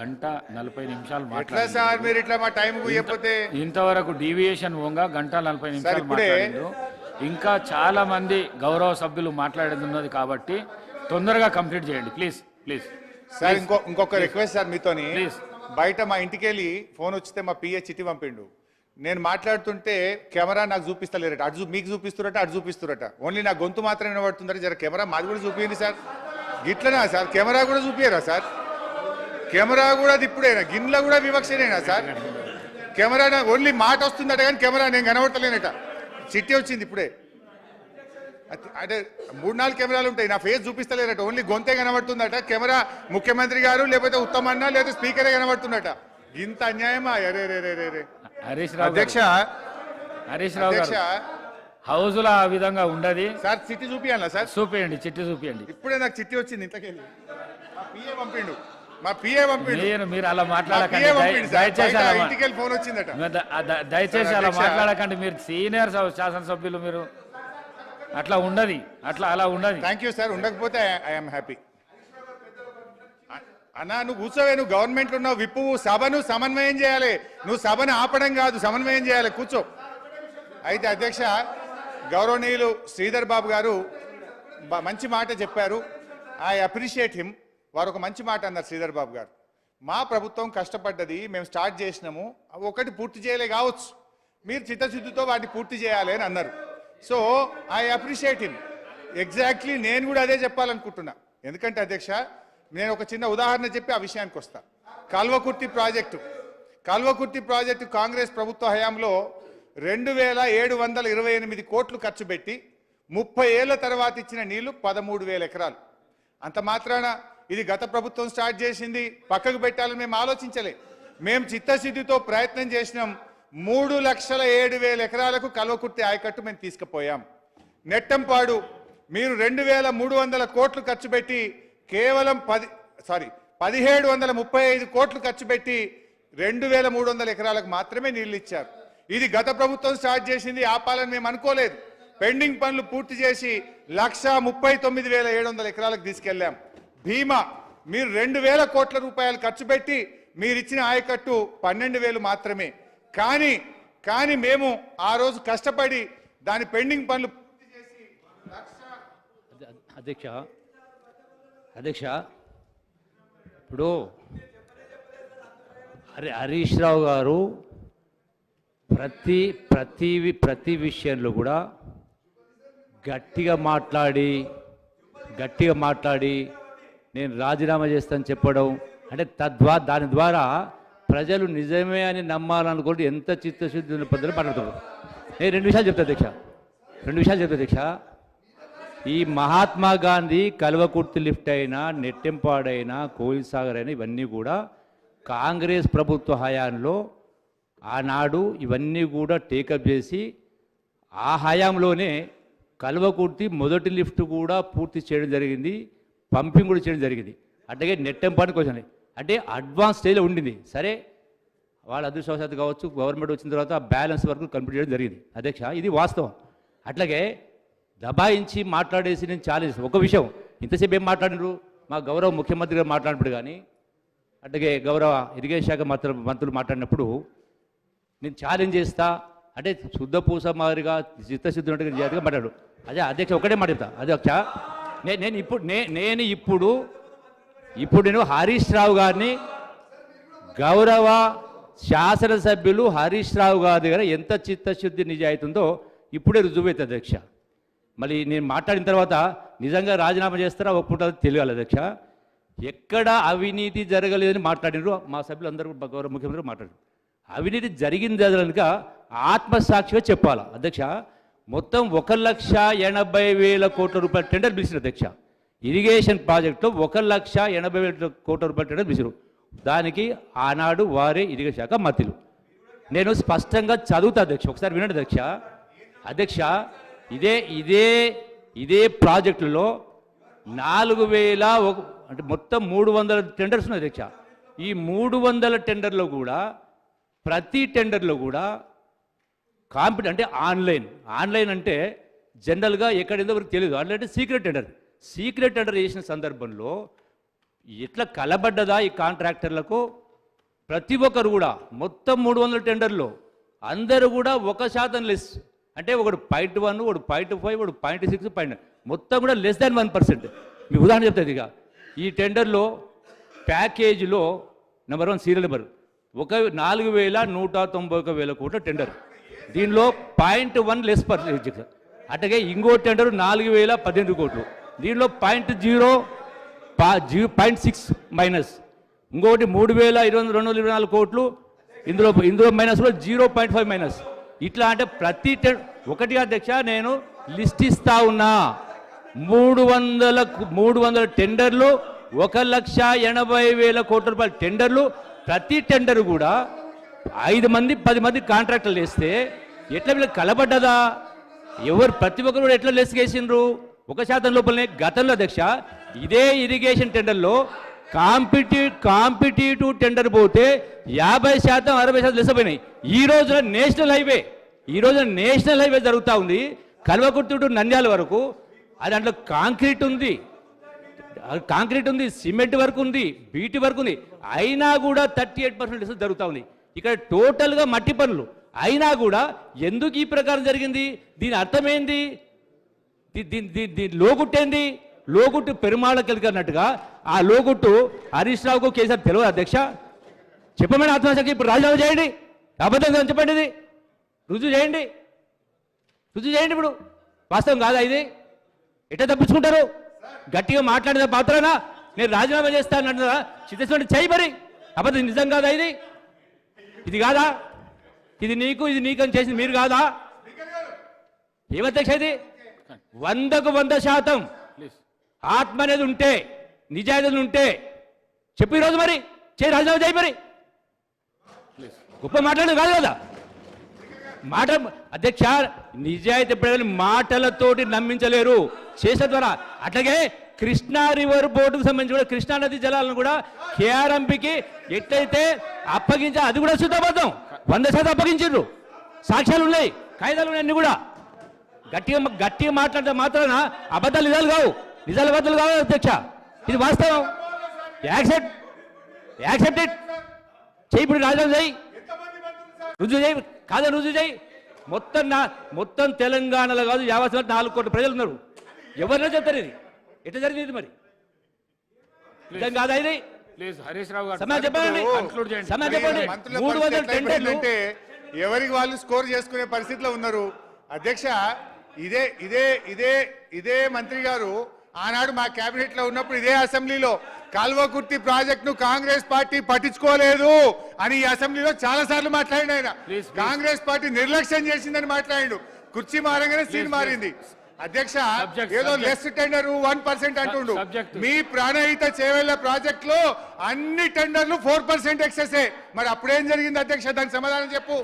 గంట నలభై నిమిషాలు ఎట్లా మాట్లాడారు సార్ మీరు ఇట్లా మా టైం చెప్పితే ఇంతవరకు డీవియేషన్ ఓంగా గంట నలభై నిమిషాలు మాట్లాడిండ్రు ఇంకా చాలా మంది గౌరవ సభ్యులు మాట్లాడేది కాబట్టి తొందరగా కంప్లీట్ చేయండి. Please please. సార్ ఇంకో ఇంకొక రిక్వెస్ట్ సార్ మీతోని. బయట మా ఇంటికి వెళ్ళి ఫోన్ వచ్చితే మా పిఏ చిట్టి పంపిండు. నేను మాట్లాడుతుంటే కెమెరా నాకు చూపిస్తలేరట. అటు చూ- మీకు చూపిస్తురట అటు చూపిస్తురట. ఓన్లీ నా గొంతు మాత్రమే వినబడుతుందట. జర కెమెరా మాది కూడా చూపించండి సార్. గిట్లనా సార్? కెమెరా కూడా చూపియరా సార్? కెమెరా కూడా ఇప్పుడేనా? గిన్నెలో కూడా వివక్షనేనా సార్? కెమెరా నా- ఓన్లీ మాట వస్తుందట కానీ కెమెరా నేను కనబడతలేనట. చిట్టి వచ్చింది ఇప్పుడే. అంటే మూడు నాలుగు కెమెరాలు ఉంటాయి. నా ఫేస్ చూపిస్తలేరట ఓన్లీ గొంతే కనబడుతుందట. కెమెరా ముఖ్యమంత్రి గారు లేకపోతే ఉత్తమన్న లేదా స్పీకరే కనబడుతుందట. ఇంత అన్యాయమా? అరే రే రే రే హరీష్ రావు అధ్యక్ష హరీష్ రావు అధ్యక్ష. హౌస్లో ఆ విధంగా ఉండదు. సార్ చిట్టి చూపియాలా సార్? చూపియండి చిట్టి చూపియండి. ఇప్పుడే నాకు చిట్టి వచ్చింది ఇంతకెళ్ళి పిఏ పంపిండు. మా పిఏ మీరు మీరు అలా మాట్లాడకండి. దయచేసి అలా ఫోన్ వచ్చిందట. దయచేసి అలా. మాట్లాడకండి. మీరు సీనియర్ సభ- శాసనసభ్యులు మీరు. అట్లా ఉండదు. అట్లా అలా ఉండదు. థ్యాంక్ యూ సార్ ఉండకపోతే ఐఎమ్ హ్యాపీ అన్నా నువ్వు కూర్చోవే. నువ్వు గవర్నమెంట్ ఉన్నావు. విప్పు సభను సమన్వయం చేయాలి. నువ్వు సభను ఆపడం కాదు సమన్వయం చేయాలి. కూర్చో. అయితే అధ్యక్ష గౌరవనీయులు శ్రీధర్ బాబు గారు మంచి మాట చెప్పారు. ఐ అప్రిషియేట్ హిమ్ వారు ఒక మంచి మాట అన్నారు శ్రీధర్ బాబు గారు. మా ప్రభుత్వం కష్టపడ్డది మేము స్టార్ట్ చేసినాము ఒకటి పూర్తి చేయలే కావచ్చు. మీరు చిత్తశుద్ధితో వాటిని పూర్తి చేయాలి అని అన్నారు. So I appreciate him. Exactly నేను కూడా అదే చెప్పాలనుకుంటున్నా. ఎందుకంటే అధ్యక్ష నేను ఒక చిన్న ఉదాహరణ చెప్పి ఆ విషయానికి వస్తా. కల్వకుర్తి ప్రాజెక్టు. కల్వకుర్తి ప్రాజెక్టు కాంగ్రెస్ ప్రభుత్వ హయాంలో రెండు వేల ఏడు వందల ఇరవై ఎనిమిది కోట్లు ఖర్చు పెట్టి ముప్పై ఏళ్ళ తర్వాత ఇచ్చిన నీళ్ళు పదమూడు వేల ఎకరాలు. అంత మాత్రాన ఇది గత ప్రభుత్వం స్టార్ట్ చేసింది. పక్కకు పెట్టాలని మేము ఆలోచించలే. మేము చిత్తశుద్ధితో ప్రయత్నం చేసినాం. మూడు లక్షల ఏడు వేల ఎకరాలకు కల్వకుర్తి ఆయకట్టు మేము తీసుకుపోయాం. నెట్టంపాడు మీరు రెండు వేల మూడు వందల కోట్లు ఖర్చు పెట్టి కేవలం పది సారీ పదిహేడు వందల ముప్పై ఐదు కోట్లు ఖర్చు పెట్టి రెండు వేల మూడు వందల ఎకరాలకు మాత్రమే నీళ్ళు ఇచ్చారు. ఇది గత ప్రభుత్వం స్టార్ట్ చేసింది. ఆపాలని మేము అనుకోలేదు. పెండింగ్ పనులు పూర్తి చేసి లక్ష ముప్పై తొమ్మిది వేల ఏడు వందల ఎకరాలకు తీసుకెళ్ళాం భీమా మీరు రెండు వేల కోట్ల రూపాయలు ఖర్చు పెట్టి మీరు ఇచ్చిన ఆయకట్టు పన్నెండు వేలు మాత్రమే. కానీ కానీ మేము ఆ రోజు కష్టపడి దాని పెండింగ్ పనులు అధ్యక్ష అధ్యక్ష ఇప్పుడు హరి హరీష్ రావు గారు ప్రతి ప్రతి ప్రతి విషయంలో కూడా గట్టిగా మాట్లాడి గట్టిగా మాట్లాడి నేను రాజీనామా చేస్తాను చెప్పడం. అంటే తద్వారా దాని ద్వారా ప్రజలు నిజమే అని నమ్మాలనుకుంటే ఎంత చిత్తశుద్ధి ఉన్న పద్ధతిలో మాట్లాడుతున్నారు నేను రెండు విషయాలు చెప్తా దీక్ష. రెండు విషయాలు చెప్తా దీక్ష. ఈ మహాత్మా గాంధీ కల్వకుర్తి లిఫ్ట్ అయినా నెట్టెంపాడైనా కోయిల్ సాగర్ అయినా ఇవన్నీ కూడా కాంగ్రెస్ ప్రభుత్వ హయాంలో ఆనాడు ఇవన్నీ కూడా టేకప్ చేసి ఆ హయాంలోనే కల్వకుర్తి మొదటి లిఫ్ట్ కూడా పూర్తి చేయడం జరిగింది. పంపింగ్ కూడా చేయడం జరిగింది. అట్లాగే నెట్టెంపాడు కొంచెం అంటే అడ్వాన్స్ స్టేజ్లో ఉండింది. సరే వాళ్ళ అదృష్టవశాత్తు కావచ్చు గవర్నమెంట్ వచ్చిన తర్వాత బ్యాలెన్స్ వరకు కంప్లీట్ చేయడం జరిగింది. అధ్యక్ష ఇది వాస్తవం. అట్లాగే దబాయించి మాట్లాడేసి నేను ఛాలెంజ్ ఒక విషయం. ఇంతసేపు ఏం మాట్లాడినారు? మా గౌరవ ముఖ్యమంత్రి గారు మాట్లాడినప్పుడు కానీ అట్లాగే గౌరవ ఇరిగేషన్ శాఖ మంత్రులు మంత్రులు మాట్లాడినప్పుడు నేను ఛాలెంజ్ చేస్తా అంటే శుద్ధ పూస మాదిరిగా చిత్తశుద్ధి ఉన్నట్టుగా జాతిగా మాట్లాడు. అదే అధ్యక్ష ఒకటే మాట చెప్తా. అధ్యక్ష నేను ఇప్పుడు నే- నేను ఇప్పుడు ఇప్పుడు నేను హరీష్ రావు గారిని గౌరవ శాసనసభ్యులు హరీష్ రావు గారి దగ్గర ఎంత చిత్తశుద్ధి నిజాయితీ ఉందో ఇప్పుడే రుజువైతే అధ్యక్ష. మళ్ళీ నేను మాట్లాడిన తర్వాత నిజంగా రాజీనామా చేస్తారా? ఒప్పుకుంటారో తెలియాలి అధ్యక్ష. ఎక్కడ అవినీతి జరగలేదని మాట్లాడినారు మా సభ్యులు అందరూ గౌరవ ముఖ్యమంత్రి మాట్లాడారు అవినీతి జరిగింది కనుక ఆత్మసాక్షిగా చెప్పాలి అధ్యక్ష? మొత్తం ఒక లక్ష ఎనభై వేల కోట్ల రూపాయల టెండర్ పిలిచిన అధ్యక్ష. ఇరిగేషన్ ప్రాజెక్టులో ఒక లక్ష ఎనభై వేల కోట్ల రూపాయల టెండర్ పిలిచారు. దానికి ఆనాడు వారే ఇరిగేషన్ శాఖ మతిలు నేను స్పష్టంగా చదువుతా అధ్యక్ష ఒకసారి వినండి అధ్యక్ష. అధ్యక్ష ఇదే ఇదే ఇదే ప్రాజెక్టులో నాలుగు వేల ఒక అంటే మొత్తం మూడు వందల టెండర్స్ ఉన్నాయి అధ్యక్ష. ఈ మూడు వందల టెండర్లో కూడా ప్రతి టెండర్లో కూడా కాంపిటీ అంటే ఆన్లైన్. ఆన్లైన్ అంటే జనరల్గా ఎక్కడైందో వరకు తెలియదు ఆన్లైన్ అంటే సీక్రెట్ టెండర్. సీక్రెట్ టెండర్ చేసిన సందర్భంలో ఎట్లా కలబడ్డదా ఈ కాంట్రాక్టర్లకు? ప్రతి ఒక్కరు కూడా మొత్తం మూడు వందల టెండర్లో అందరూ కూడా ఒక శాతం లెస్. అంటే ఒకడు పాయింట్ వన్ ఒకడు పాయింట్ ఫైవ్ ఒకడు పాయింట్ సిక్స్ పాయింట్ మొత్తం కూడా లెస్ దాన్ వన్ పర్సెంట్. మీ ఉదాహరణ చెప్తుంది ఇక ఈ టెండర్లో ప్యాకేజీలో నెంబర్ వన్ సీరియల్ నెంబర్ ఒక నాలుగు వేల నూట తొంభై ఒక వేల కోట్ల టెండర్. దీనిలో పాయింట్ వన్ లెస్ పర్సెంట్ అట్లాగే ఇంకో టెండర్ నాలుగు వేల పద్దెనిమిది కోట్లు. దీనిలో పాయింట్ జీరో పా జీ పాయింట్ సిక్స్ మైనస్ ఇంకొకటి మూడు వేల ఇరవై రెండు వందల ఇరవై నాలుగు కోట్లు. ఇందులో ఇందులో మైనస్లో జీరో పాయింట్ ఫైవ్ మైనస్ ఇట్లా అంటే ప్రతి ఒకటి అధ్యక్ష నేను లిస్ట్ ఇస్తా ఉన్నా. మూడు వందల మూడు వందల టెండర్లు ఒక లక్ష ఎనభై వేల కోట్ల రూపాయల టెండర్లు ప్రతి టెండర్ కూడా ఐదు మంది పది మంది కాంట్రాక్టర్లు వేస్తే ఎట్లా వీళ్ళకి కలబడ్డదా? ఎవరు ప్రతి ఒక్కరు కూడా ఎట్లా లెస్కేసిండ్రు ఒక శాతం లోపలనే గతంలో అధ్యక్ష ఇదే ఇరిగేషన్ టెండర్లో కాంపిటి కాంపిటేటివ్ టెండర్ పోతే యాభై శాతం అరవై శాతం లెస్ పోయినాయి ఈ రోజున నేషనల్ హైవే ఈ రోజున నేషనల్ హైవే జరుగుతూ ఉంది. కల్వకుర్తుడు నంద్యాల వరకు అది దాంట్లో కాంక్రీట్ ఉంది. కాంక్రీట్ ఉంది సిమెంట్ వరకు ఉంది బీటీ వర్క్ ఉంది. అయినా కూడా థర్టీ ఎయిట్ పర్సెంట్ జరుగుతూ ఉంది. ఇక్కడ టోటల్గా మట్టి పనులు. అయినా కూడా ఎందుకు ఈ ప్రకారం జరిగింది? దీని అర్థమేంది? దీ- దీని లోగుట్టేంది లోగుట్టు పెరుమాళకి అన్నట్టుగా ఆ లోగుట్టు హరీష్ రావుకు కేసీఆర్ తెలియదు అధ్యక్ష. చెప్పమని ఆత్మహత్యకి ఇప్పుడు రాజీనామా చేయండి. అబద్ధంగా చెప్పండి ఇది. రుజువు చేయండి. రుజువు చేయండి ఇప్పుడు. వాస్తవం కాదా ఇది? ఎట్లా తప్పించుకుంటారు? గట్టిగా మాట్లాడిన పాత్రనా? నేను రాజీనామా చేస్తానంటారా అంటున్నా చిత్తేశ్వరుడు చేయి మరి. అబద్ధం నిజం కాదా ఇది? ఇది కాదా? ఇది నీకు ఇది నీకు అని చేసింది మీరు కాదా? ఏమధ్యక్ష ఇది వందకు వంద శాతం ఆత్మ అనేది ఉంటే నిజాయితీలు ఉంటే చెప్పు ఈరోజు మరి చేయి రాజీనామా చేయి మరి. గొప్ప మాట్లాడదు కాదు కదా? మాట అధ్యక్ష నిజాయితీ ప్రజలు మాటలతోటి నమ్మించలేరు. చేసే ద్వారా. అట్లాగే కృష్ణా రివర్ బోర్డుకు సంబంధించి కూడా కృష్ణా నది జలాలను కూడా కేఆర్ఎంపీకి ఎట్లయితే అప్పగించా అది కూడా శుద్ధబద్ధం వంద శాతం అప్పగించారు సాక్ష్యాలు ఉన్నాయి. కాగితాలు ఉన్నాయి అన్ని కూడా. గట్టిగా గట్టిగా మాట్లాడితే మాత్రాన అబద్ధాలు నిజాలు కావు. నిజాలు అబద్ధాలు కావు అధ్యక్ష. ఇది వాస్తవం. యాక్సెప్ట్. Accept it. చేయి ఇప్పుడు రాజీనామా చేయి రుజువు చేయి కాదని రుజువు చేయి మొత్తం నా మొత్తం తెలంగాణలో కాదు యావత్ నాలుగు కోట్ల ప్రజలు ఉన్నారు. ఎవరినో చెప్తారు ఇది? ఎట్లా జరిగింది మరి? కాదా ఇది ప్లీజ్ హరీష్ రావు గారు సమాధానం చెప్పండి. కన్క్లూడ్ చేయండి. సమాధానం చెప్పండి. మంత్రుల మూడు వందల పరిస్థితి ఎట్లా టెండర్లు. అయిపోయిందంటే ఎవరికి వాళ్ళు స్కోర్ చేసుకునే పరిస్థితిలో ఉన్నారు. అధ్యక్ష ఇదే ఇదే ఇదే ఇదే మంత్రి గారు ఆనాడు మా కేబినెట్లో ఉన్నప్పుడు ఇదే అసెంబ్లీలో కాల్వకుర్తి ప్రాజెక్ట్ను కాంగ్రెస్ పార్టీ పట్టించుకోలేదు అని ఈ అసెంబ్లీలో చాలా సార్లు మాట్లాడిండు ఆయన. Please, please. కాంగ్రెస్ పార్టీ నిర్లక్ష్యం చేసిందని మాట్లాడిండు. కుర్చీ మారంగానే సీన్ మారింది. అధ్యక్ష ఏదో. లెస్ టెండర్ వన్ పర్సెంట్ అంటుండు. మీ ప్రాణహిత చేవెళ్ళ ప్రాజెక్ట్లో అన్ని టెండర్లు ఫోర్ పర్సెంట్ ఎక్సెస్ మరి అప్పుడేం జరిగింది అధ్యక్ష? దానికి సమాధానం చెప్పు.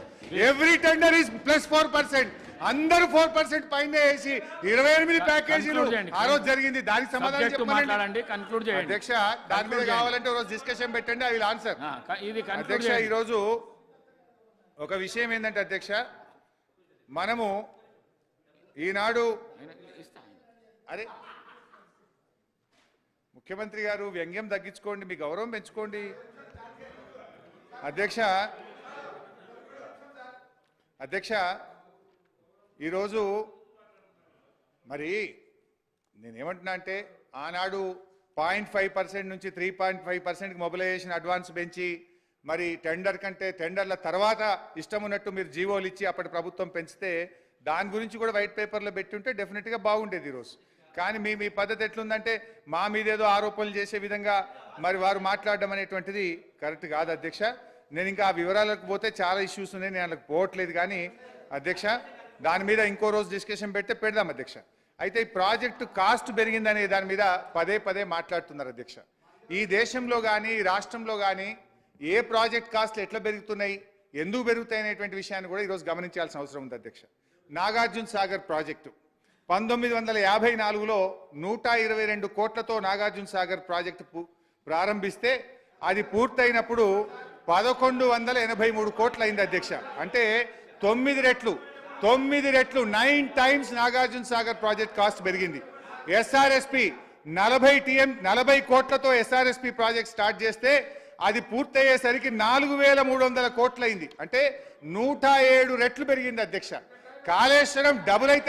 Every tender is plus four percent అందరూ ఫోర్ పర్సెంట్ పైన వేసి ఇరవై ఎనిమిది ప్యాకేజీలు. ఆ రోజు జరిగింది. దానికి సమాధానం సబ్జెక్ట్ చెప్పండి మాట్లాడండి కన్క్లూడ్ చేయండి. అధ్యక్ష దాని మీద. కావాలంటే రోజు డిస్కషన్ పెట్టండి ఐ విల్ ఆన్సర్ ఇది అధ్యక్ష చేయండి. ఈరోజు ఒక విషయం ఏంటంటే అధ్యక్ష మనము ఈనాడు అరే ముఖ్యమంత్రి గారు వ్యంగ్యం తగ్గించుకోండి మీ గౌరవం పెంచుకోండి. అధ్యక్ష అధ్యక్ష ఈరోజు మరి నేనేమంటున్నా అంటే ఆనాడు పాయింట్ ఫైవ్ పర్సెంట్ నుంచి త్రీ పాయింట్ ఫైవ్ పర్సెంట్కి మొబిలైజేషన్ అడ్వాన్స్ పెంచి మరి టెండర్ కంటే టెండర్ల తర్వాత ఇష్టం ఉన్నట్టు మీరు జీవోలు ఇచ్చి అప్పటి ప్రభుత్వం పెంచితే దాని గురించి కూడా వైట్ పేపర్లో పెట్టి ఉంటే డెఫినెట్గా బాగుండేది ఈరోజు కానీ మీ మీ పద్ధతి ఎట్లుందంటే మా మీద ఏదో ఆరోపణలు చేసే విధంగా మరి వారు మాట్లాడడం అనేటువంటిది కరెక్ట్ కాదు అధ్యక్ష. నేను ఇంకా ఆ వివరాలకు పోతే చాలా ఇష్యూస్ ఉన్నాయి నేను అందులోకి పోవట్లేదు కానీ అధ్యక్ష దాని మీద ఇంకో రోజు డిస్కషన్ పెడితే పెడదాం అధ్యక్ష. అయితే ఈ ప్రాజెక్టు కాస్ట్ పెరిగిందనే దాని మీద పదే పదే మాట్లాడుతున్నారు అధ్యక్ష. ఈ దేశంలో కానీ ఈ రాష్ట్రంలో కానీ ఏ ప్రాజెక్ట్ కాస్ట్లు ఎట్లా పెరుగుతున్నాయి ఎందుకు పెరుగుతాయి అనేటువంటి విషయాన్ని కూడా ఈరోజు గమనించాల్సిన అవసరం ఉంది అధ్యక్ష. నాగార్జున సాగర్ ప్రాజెక్టు. పంతొమ్మిది వందల యాభై నాలుగులో నూట ఇరవై రెండు కోట్లతో నాగార్జున సాగర్ ప్రాజెక్టు ప్రారంభిస్తే అది పూర్తయినప్పుడు పదకొండు వందల ఎనభై మూడు కోట్లు అయింది అధ్యక్ష. అంటే తొమ్మిది రెట్లు తొమ్మిది రెట్లు nine times Nagarjuna Sagar project cost పెరిగింది. ఎస్ఆర్ఎస్పి నలభై టీఎం నలభై కోట్లతో ఎస్ఆర్ఎస్పి ప్రాజెక్ట్ స్టార్ట్ చేస్తే అది పూర్తయ్యేసరికి నాలుగు వేల మూడు వందల కోట్లయింది. అంటే నూట ఏడు రెట్లు పెరిగింది అధ్యక్ష. కాళేశ్వరం డబుల్ అయితే